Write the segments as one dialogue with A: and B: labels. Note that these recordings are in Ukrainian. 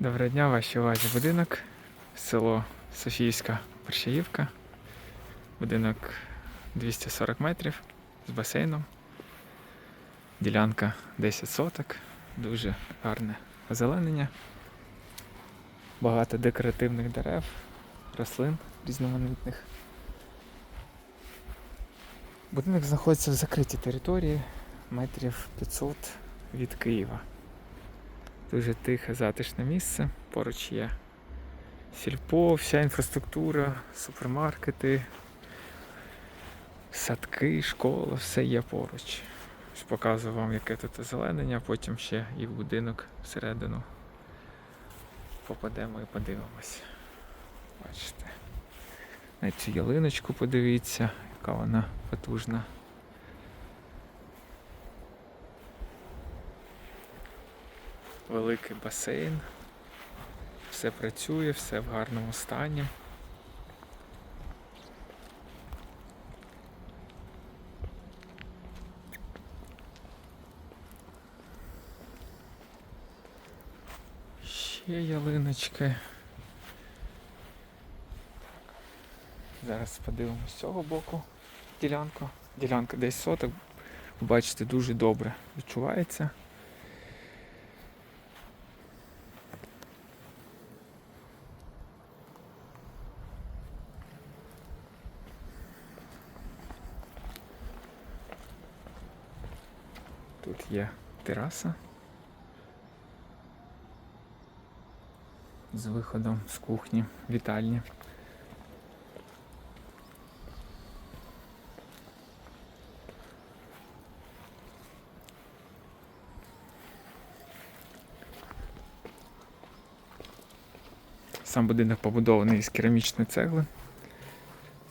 A: Доброго дня, вашій увазі будинок. Село Софіївська Першаївка. Будинок 240 метрів з басейном. Ділянка 10 соток. Дуже гарне озеленення. Багато декоративних дерев, рослин різноманітних. Будинок знаходиться в закритій території метрів 500 від Києва. Дуже тихе, затишне місце. Поруч є сільпо, вся інфраструктура, супермаркети, садки, школа, все є поруч. Ось Показую вам, яке тут озеленення, потім ще і в будинок всередину попадемо і подивимось. Бачите. На цю ялиночку подивіться, яка вона потужна. Великий басейн. Все працює, все в гарному стані. Ще ялиночки. Зараз подивимось з цього боку ділянку. Ділянка десь соток. Бачите, дуже добре відчувається. Тут є тераса з виходом з кухні, вітальні. Сам будинок побудований із керамічної цегли.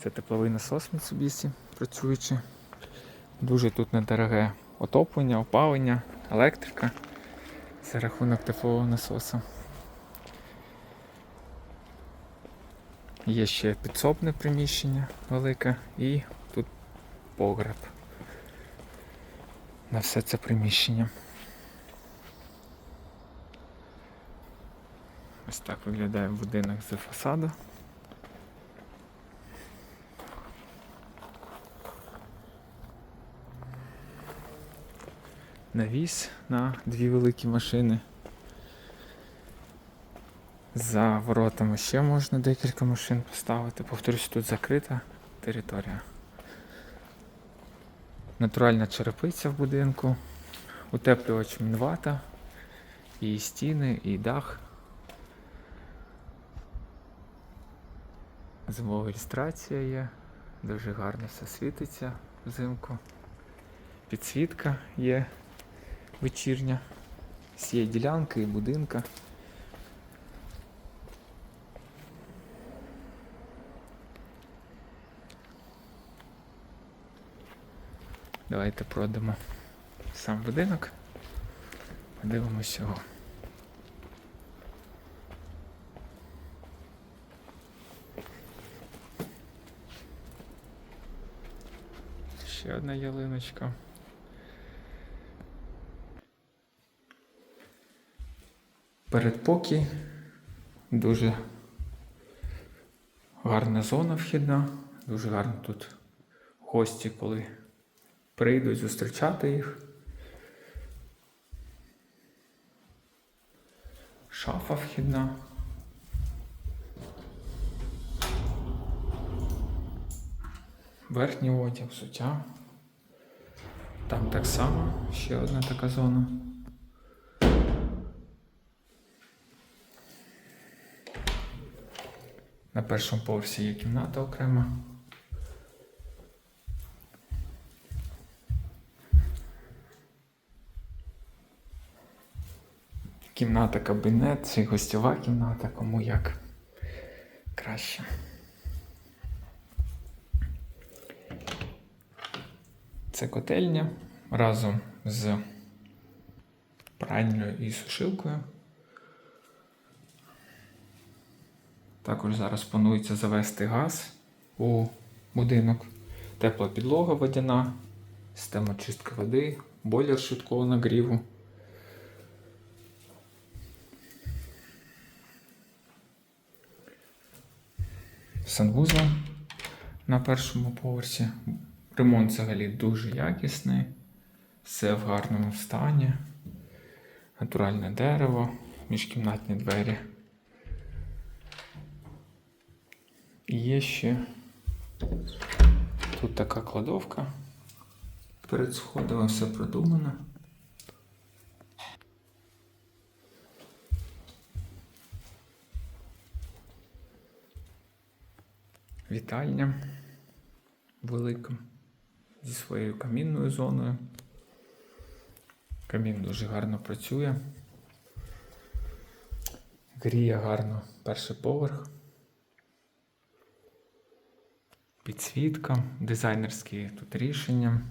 A: Це тепловий насос Mitsubishi працюючий. Дуже тут недороге отоплення, опалення, електрика за рахунок теплового насосу. Є ще підсобне приміщення велике і тут погреб на все це приміщення. Ось так виглядає будинок з фасаду. Навіс на дві великі машини. За воротами ще можна декілька машин поставити. Повторюсь, тут закрита територія. Натуральна черепиця в будинку, утеплювач мінвата, і стіни, і дах. Зимова ілюстрація є, дуже гарно все світиться взимку. Підсвітка є вечірня з цієї ділянки і будинка. Давайте пройдемо сам будинок. Подивимось його. Ще одна ялиночка. Передпокій. Дуже гарна зона вхідна. Дуже гарно тут гості, коли прийдуть зустрічати їх. Шафа вхідна. Верхній одяг, взуття. Там так само ще одна така зона. На першому поверсі є кімната окрема. Кімната кабінет чи гостьова кімната, кому як краще. Це котельня разом з пральнею і сушилкою. Також зараз планується завести газ у будинок. Тепла підлога водяна, система чистки води, бойлер швидкого нагріву. Санвузол на першому поверсі. Ремонт взагалі дуже якісний, все в гарному стані, натуральне дерево, міжкімнатні двері. Є ще тут така кладовка. Перед сходами все продумано. Вітальня велика зі своєю камінною зоною. Камін дуже гарно працює. Гріє гарно перший поверх. Підсвітка, дизайнерські тут рішення.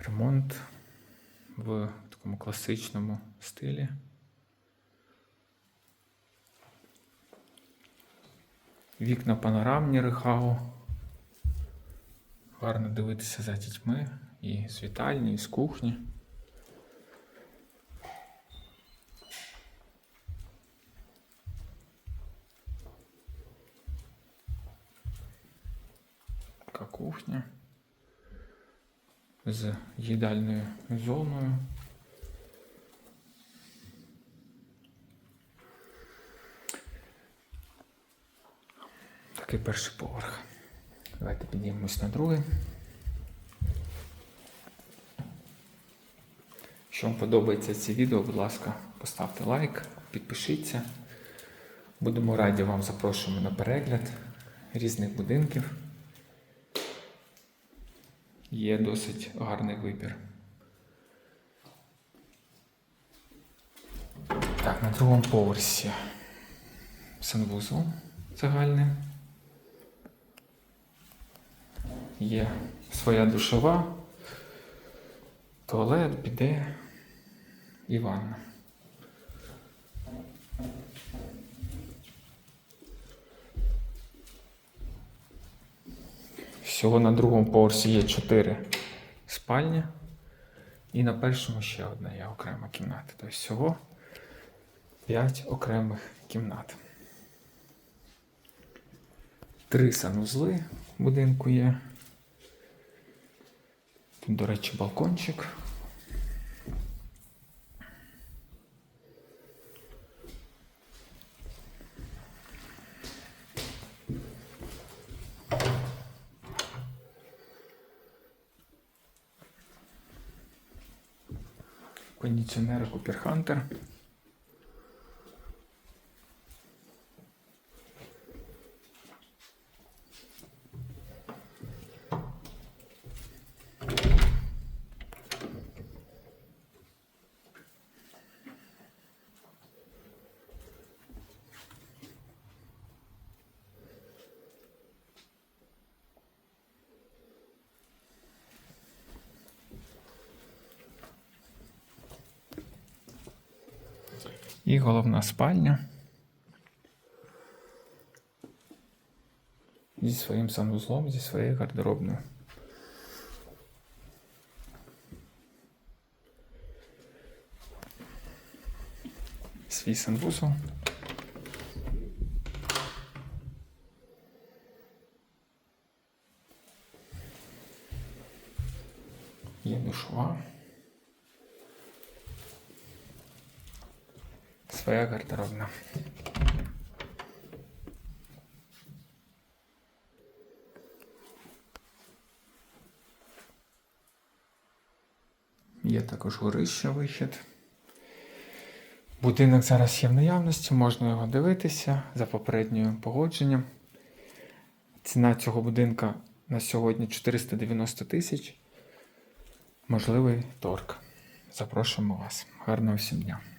A: Ремонт в такому класичному стилі. Вікна панорамні рехау. Гарно дивитися за дітьми і з вітальні, і з кухні. Така кухня з їдальною зоною. Такий перший поверх. Давайте піднімемось на другий. Якщо вам подобається це відео, будь ласка, поставте лайк, підпишіться. Будемо раді вам запрошуємо на перегляд різних будинків. Є досить гарний вибір. Так, на другому поверсі санвузол загальний. Є своя душова, туалет, біде і ванна. Всього на другому поверсі є 4 спальні. І на першому ще одна є окрема кімната. Тобто всього 5 окремих кімнат. Три санузли в будинку є. Тут, до речі, балкончик. Кондиціонери Cooper Хантер. І головна спальня. Зі своїм санузлом, зі своєю гардеробною. Свій санвузол. Є душова. Своя гардеробна. Є також горище вихід. Будинок зараз є в наявності, можна його дивитися за попередньою погодженням. Ціна цього будинка на сьогодні 490 тисяч. Можливий торг. Запрошуємо вас. Гарного всім дня!